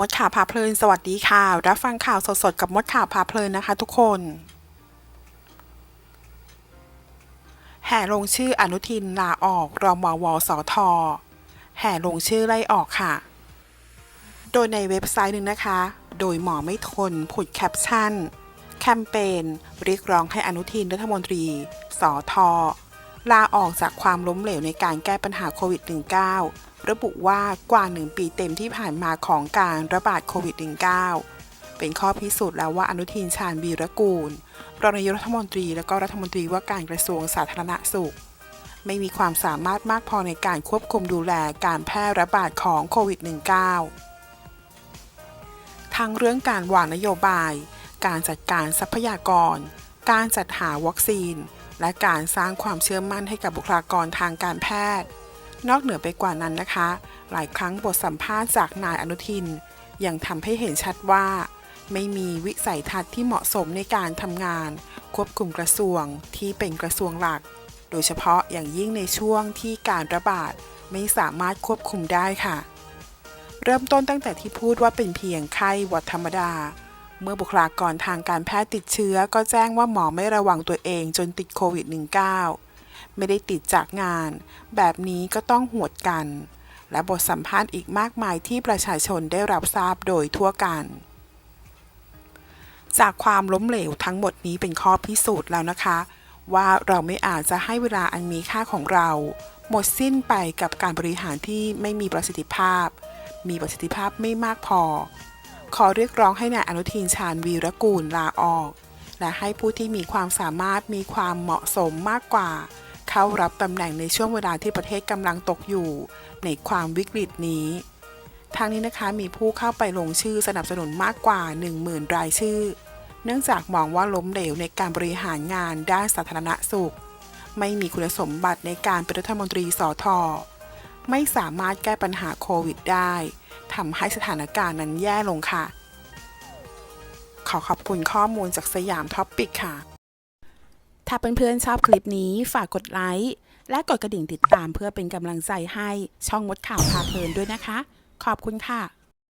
มดข่าวพาเพลิน สวัสดีค่ะ รับฟังข่าวสดๆ กับมดข่าวพาเพลินนะคะทุกคน แห่ลงชื่ออนุทินลาออกรอมวสท แห่ลงชื่อไล่ออกค่ะ โดยในเว็บไซต์หนึ่งนะคะ โดยหมอไม่ทนผุดแคปชั่น แคมเปญเรียกร้องให้อนุทินรัฐมนตรีสอทอ ลาออกจากความล้มเหลวในการแก้ปัญหาโควิด -19 ระบุว่ากว่า 1 ปีเต็มที่ผ่านมาของการระบาดโควิด -19 เป็นข้อพิสูจน์แล้วว่าอนุทินชาญวีรกูล รองนายกรัฐมนตรีและก็รัฐมนตรีว่าการกระทรวงสาธารณสุข ไม่มีความสามารถมากพอในการควบคุมดูแลการแพร่ระบาดของโควิด -19 ทั้งเรื่องการวางนโยบาย การจัดการทรัพยากร การจัดหาวัคซีน และการสร้างความเชื่อมั่นให้กับบุคลากรทางการแพทย์ นอกเหนือไปกว่านั้นนะคะ หลายครั้งบทสัมภาษณ์จากนายอนุทิน ยังทำให้เห็นชัดว่า ไม่มีวิสัยทัศน์ที่เหมาะสมในการทำงาน ควบคุมกระทรวงที่เป็นกระทรวงหลัก โดยเฉพาะอย่างยิ่งในช่วงที่การระบาดไม่สามารถควบคุมได้ค่ะ เริ่มต้นตั้งแต่ที่พูดว่าเป็นเพียงไข้หวัดธรรมดา เมื่อบุคลากรทางการแพทย์ติดเชื้อก็แจ้งว่าหมอไม่ระวังตัวเองจนติดโควิด -19 ไม่ได้ติดจากงาน แบบนี้ก็ต้องหวดกัน และบทสัมภาษณ์อีกมากมายที่ประชาชนได้รับทราบโดยทั่วกัน จากความล้มเหลวทั้งหมดนี้เป็นข้อพิสูจน์แล้วนะคะ ว่าเราไม่อาจจะให้เวลาอันมีค่าของเรา หมดสิ้นไปกับการบริหารที่ไม่มีประสิทธิภาพ มีประสิทธิภาพไม่มากพอ ขอเรียกร้องให้นายอนุทินชาญวีรกูลลาออก และให้ผู้ที่มีความสามารถมีความเหมาะสมมากกว่า เข้ารับตำแหน่งในช่วงเวลาที่ประเทศกำลังตกอยู่ ในความวิกฤตนี้ทางนี้นะคะมีผู้เข้าไปลงชื่อสนับสนุนมากกว่า 10,000 รายชื่อ เนื่องจากมองว่าล้มเหลวในการบริหารงานด้านสาธารณสุข ไม่มีคุณสมบัติในการเป็นรัฐมนตรีสอทอ ไม่สามารถแก้ปัญหาโควิดได้ทำให้สถานการณ์นั้นแย่ลงค่ะ ขอขอบคุณข้อมูลจากสยามท็อปปิกค่ะ ถ้าเพื่อนๆชอบคลิปนี้ฝากกดไลค์และกดกระดิ่งติดตามเพื่อเป็นกำลังใจให้ช่องมดข่าวพาเพลินด้วยนะคะ ขอบคุณค่ะ